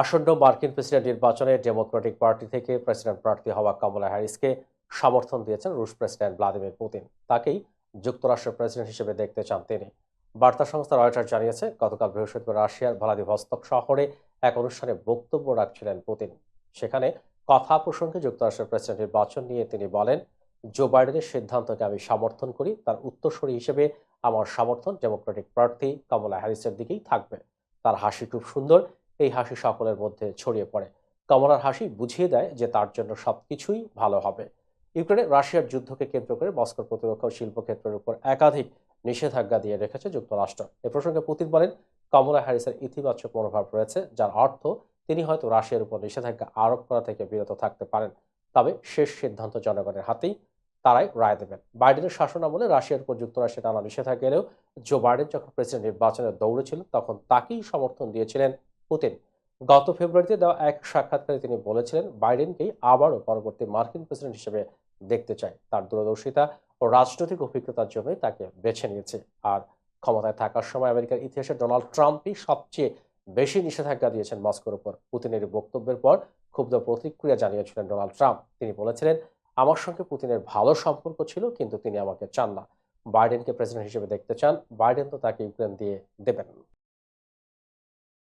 আসন্ন মার্কিন প্রেসিডেন্ট নির্বাচনে ডেমোক্রেটিক পার্টি থেকে প্রেসিডেন্ট প্রার্থী হওয়া কমলা হ্যারিসকে সমর্থন দিয়েছেন রুশ প্রেসিডেন্ট ভ্লাদিমির পুতিন। তাকেই যুক্তরাষ্ট্রের প্রেসিডেন্ট হিসেবে দেখতে চান তিনি। বার্তা সংস্থা রয়টার জানিয়েছে, গতকাল বৃহস্পতিবার রাশিয়ার ভ্লাদিভস্তক শহরে এক অনুষ্ঠানে বক্তব্য রাখছিলেন পুতিন। সেখানে কথা প্রসঙ্গে যুক্তরাষ্ট্রের প্রেসিডেন্ট নির্বাচন নিয়ে তিনি বলেন, জো বাইডেনের সিদ্ধান্তকে আমি সমর্থন করি, তার উত্তরসূরি হিসেবে আমার সমর্থন ডেমোক্রেটিক প্রার্থী কমলা হ্যারিসের দিকেই থাকবে। তার হাসি খুব সুন্দর এই হাসি সকলের মধ্যে ছড়িয়ে পড়ে। কমলার হাসি বুঝিয়ে দেয় যে তার জন্য সবকিছুই ভালো হবে। ইউক্রেনে রাশিয়ার যুদ্ধকে কেন্দ্র করে মস্কোর প্রতিরক্ষা ও শিল্পক্ষেত্রের উপর একাধিক নিষেধাজ্ঞা দিয়ে রেখেছে যুক্তরাষ্ট্র। এ প্রসঙ্গে পুতিন বলেন, কমলা হ্যারিসের ইতিবাচক মনোভাব রয়েছে, যার অর্থ তিনি হয়তো রাশিয়ার উপর নিষেধাজ্ঞা আরোপ করা থেকে বিরত থাকতে পারেন। তবে শেষ সিদ্ধান্ত জনগণের হাতেই তারাই রায় দেবেন। বাইডেনের শাসন আমলে রাশিয়ার উপর যুক্তরাষ্ট্রের টানা নিষেধাজ্ঞা এলেও জো বাইডেন যখন প্রেসিডেন্ট নির্বাচনে দৌড়ে ছিলেন তখন তাকেই সমর্থন দিয়েছিলেন পুতিন। গত ফেব্রুয়ারিতে দেওয়া এক সাক্ষাৎকারে তিনি বলেছিলেন, বাইডেনকেই আবারও পরবর্তী মার্কিন প্রেসিডেন্ট হিসেবে দেখতে চায়। তার দূরদর্শিতা ও রাজনৈতিক অভিজ্ঞতার জন্যই তাকে বেছে নিয়েছে। আর ক্ষমতায় থাকার সময় আমেরিকার ইতিহাসে ডোনাল্ড ট্রাম্পই সবচেয়ে বেশি নিষেধাজ্ঞা দিয়েছেন মস্কোর উপর। পুতিনের বক্তব্যের পর ক্ষুব্ধ প্রতিক্রিয়া জানিয়েছিলেন ডোনাল্ড ট্রাম্প। তিনি বলেছিলেন, আমার সঙ্গে পুতিনের ভালো সম্পর্ক ছিল, কিন্তু তিনি আমাকে চান না। বাইডেনকে প্রেসিডেন্ট হিসেবে দেখতে চান। বাইডেন তো তাকে ইউক্রেন দিয়ে দেবেন।